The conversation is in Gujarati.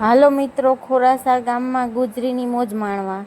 હાલો મિત્રો ખોરાસા ગામમાં ગુજરીની મોજ માણવા.